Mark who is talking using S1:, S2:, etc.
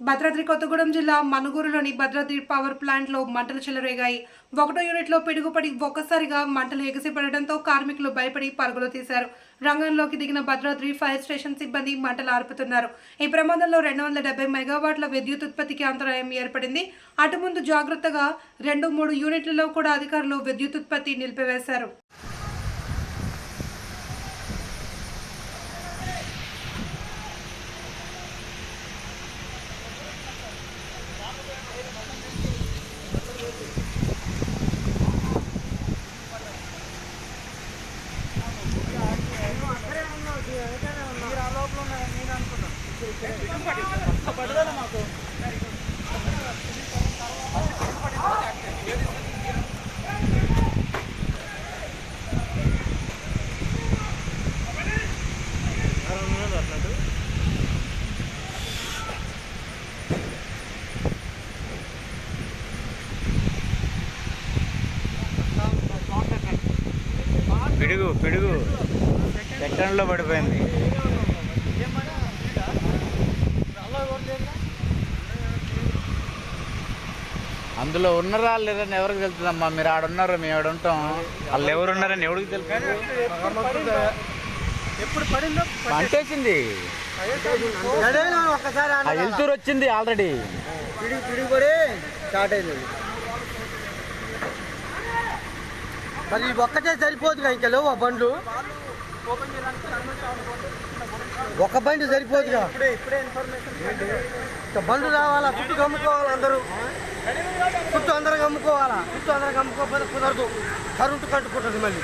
S1: భద్రాద్రి కొత్తగూడెం జిల్లా మనుగూరులోని భద్రాద్రి పవర్ ప్లాంట్లో మంటలు చెలరేగాయి. ఒకటో యూనిట్లో పిడుగుపడి ఒక్కసారిగా మంటలు ఎగసిపడడంతో కార్మికులు భయపడి పరుగులు తీశారు. రంగంలోకి దిగిన భద్రాద్రి ఫైర్ స్టేషన్ సిబ్బంది మంటలు ఆర్పుతున్నారు. ఈ ప్రమాదంలో రెండు వందల డెబ్బై మెగావాట్ల విద్యుత్ ఉత్పత్తికి అంతరాయం ఏర్పడింది. అటు ముందు జాగ్రత్తగా రెండు మూడు యూనిట్లలో కూడా అధికారులు విద్యుత్ ఉత్పత్తి నిలిపివేశారు.
S2: మీరు ఆ లోపల ఉన్నారని నేను అనుకున్నాను పిడుగు పిడుగు. సెకండ్లో పడిపోయింది. అందులో ఉన్నారా లేదని ఎవరికి తెలుస్తుందమ్మా? మీరు ఆడ ఉన్నారు? మేము ఆడ ఉంటాం. వాళ్ళు ఎవరు ఉన్నారని ఎవరికి తెలుసు?
S3: ఎప్పుడు పడిందో?
S2: ఆ వెళ్తూరు వచ్చింది ఆల్రెడీ.
S3: పిడిగి పిడిగి పడి స్టార్ట్ అయింది. మరి ఇది ఒక్కటే సరిపోదు ఇంకా లేవు ఆ బండ్లు? ఒక బండి సరిపోదుగా? బండ్లు రావాలా? చుట్టూ కమ్ముకోవాలి అందరూ? చుట్టూ అందరూ కమ్ముకోవాలా? చుట్టూ అందరూ కమ్ముకోకపోతే కుదరదు. కరెంటు కట్టుకుంటుంది మళ్ళీ.